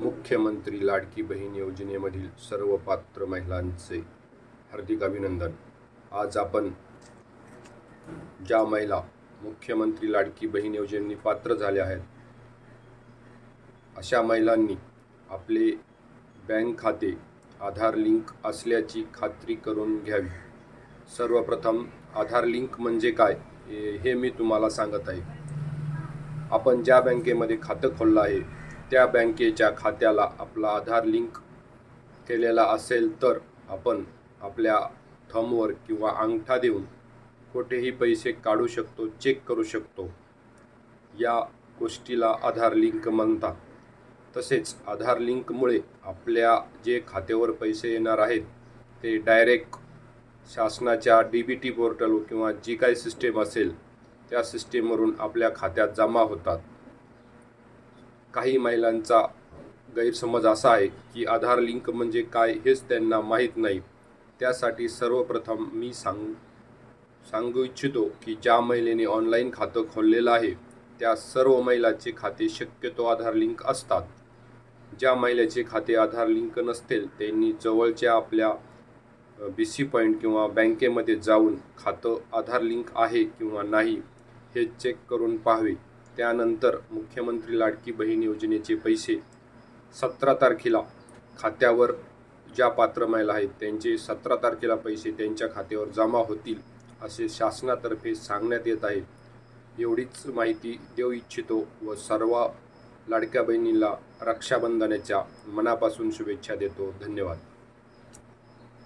मुख्यमंत्री लाडकी बहीण योजनेमधील सर्व पात्र महिलांचे हार्दिक अभिनंदन. आज आपण ज्या महिला मुख्यमंत्री लाडकी बहीण योजनेने पात्र झाल्या आहेत अशा महिलांनी आपले बँक खाते आधार लिंक असल्याची खात्री करून घ्यावी. सर्वप्रथम आधार लिंक म्हणजे काय हे मी तुम्हाला सांगत आहे. आपण ज्या बँकेमध्ये खातं खोललं आहे त्या बँकेच्या खात्याला आपला आधार लिंक केलेला असेल तर आपण आपल्या थंबवर किंवा अंगठा देऊन कुठेही पैसे काढू शकतो चेक करू शकतो. या गोष्टीला आधार लिंक म्हणतात. तसेच आधार लिंकमुळे आपल्या जे खात्यावर पैसे येणार आहेत ते डायरेक्ट शासनाच्या डी बी टी पोर्टल किंवा जी काही सिस्टीम असेल त्या सिस्टीमवरून आपल्या खात्यात जमा होतात. काही महिलांचा गैरसमज असा आहे की आधार लिंक म्हणजे काय हेच त्यांना माहीत नाही. त्यासाठी सर्वप्रथम मी सांग सांगू इच्छितो की ज्या महिलेने ऑनलाईन खातं खोललेलं आहे त्या सर्व महिलाचे खाते शक्यतो आधार लिंक असतात. ज्या महिलेचे खाते आधार लिंक नसतील त्यांनी जवळच्या आपल्या बी सी पॉईंट किंवा बँकेमध्ये जाऊन खातं आधार लिंक आहे किंवा नाही हे चेक करून पाहावे. त्यानंतर मुख्यमंत्री लाडकी बहीण योजनेचे पैसे सतरा तारखेला खात्यावर ज्या पात्र महिला आहेत त्यांचे सतरा तारखेला पैसे त्यांच्या खात्यावर जमा होतील असे शासनातर्फे सांगण्यात येत आहे. एवढीच माहिती देऊ इच्छितो व सर्व लाडक्या बहिणीला रक्षाबंधनाच्या मनापासून शुभेच्छा देतो. धन्यवाद.